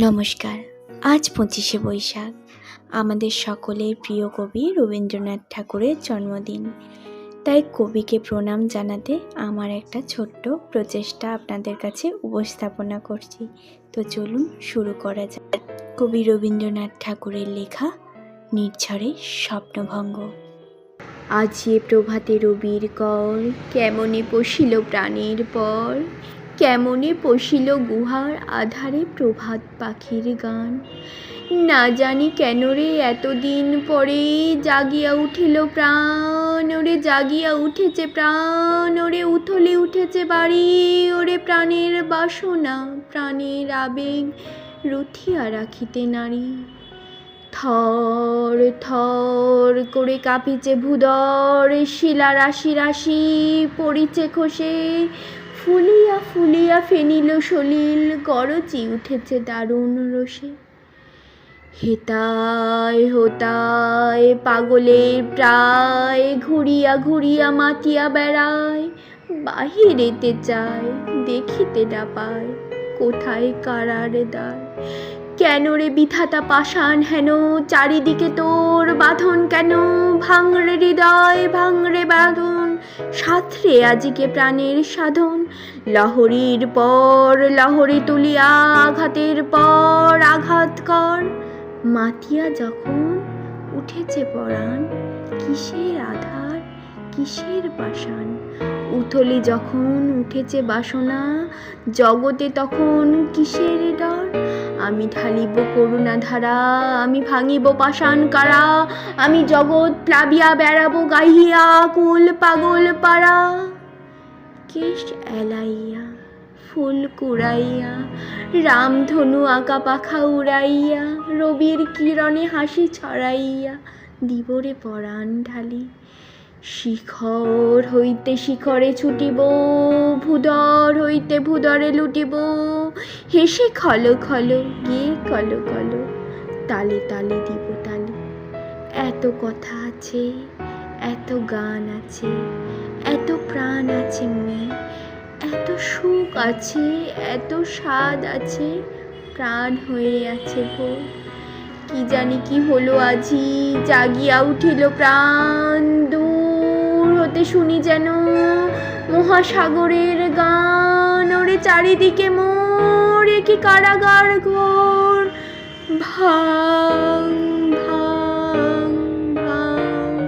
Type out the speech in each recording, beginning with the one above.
নমস্কার, আজ পঁচিশে বৈশাখ। আমাদের সকলের প্রিয় কবি রবীন্দ্রনাথ ঠাকুরের জন্মদিন। তাই কবিকে প্রণাম জানাতে আমার একটা ছোট্ট প্রচেষ্টা আপনাদের কাছে উপস্থাপনা করছি। তো চলুন শুরু করা যাক। কবি রবীন্দ্রনাথ ঠাকুরের লেখা নির্ঝরে স্বপ্নভঙ্গ। আজি প্রভাতে রবির কর কেমনে পশিল প্রাণীর পর? কেমনে পশিল গুহার আধারে প্রভাত পাখির গান? না জানি কেন রে এতদিন পরে জাগিয়া উঠিল প্রাণ, ওরে জাগিয়া উঠেছে প্রাণ, ওরে উথলে উঠেছে বাড়ি, ওরে প্রাণের বাসনা, প্রাণের আবেগ রুথিয়া রাখিতে নারী। থর থর করে কাঁপিছে ভূদর, শিলা রাশি রাশি পড়িছে খসে ফুলিয়া ফুলিয়া ফেনিল সলিল গরজি উঠেছে দারুণ রসে। হেতায় হোতায় পাগলের প্রায় ঘুরিয়া ঘুরিয়া মাতিয়া বেড়ায়, বাহিরেতে চায় দেখিতে না পায় কোথায় কারার দায় কেন রে বিধাতা পাষাণ হেন, চারিদিকে তোর বাঁধন কেন? ভাঙরে হৃদয় ভাঙরে বাঁধন। সাথরে আজিকে প্রাণের সাধন। লহরীর পর লহরী তুলিয়া আঘাতের পর আঘাত কর। মাতিয়া যখন উঠেছে পরাণ, কিসের আধার, কিসের পাষাণ? উথলি যখন উঠেছে বাসনা, জগতে তখন কিসের ডর? আমি ঢালিব করুণা ধারা আমি ভাঙিব পাষাণ কারা, আমি জগৎ প্লাবিয়া বেড়াবো গাহিয়া কুল পাগল পাড়া। কেশ এলাইয়া, ফুল কুড়াইয়া, রামধনু আঁকা পাখা উড়াইয়া, রবির কিরণে হাসি ছড়াইয়া, দিবরে পরাণ ঢালি, শিখর হইতে শিখরে ছুটিব ভূদর হইতে ভূদরে লুটিব। হেসে খল খল গিয়ে কল কল, তালে তালে দিব তালে। এত কথা আছে, এত গান আছে, এত প্রাণ আছে মনে এত সুখ আছে, এত স্বাদ আছে, প্রাণ হয়ে আছে ভোর। কি জানি কি হলো আজি, জাগিয়া উঠিল প্রাণ। দূর হতে শুনি যেন মহাসাগরের গান, ওরে চারিদিকে মোরে কি কারাগার ঘোর। ভাং ভাং ভাং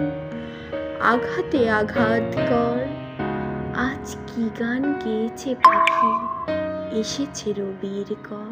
আঘাতে আঘাত কর। আজ কি গান গেয়েছে পাখি? এসেছে রবির কর।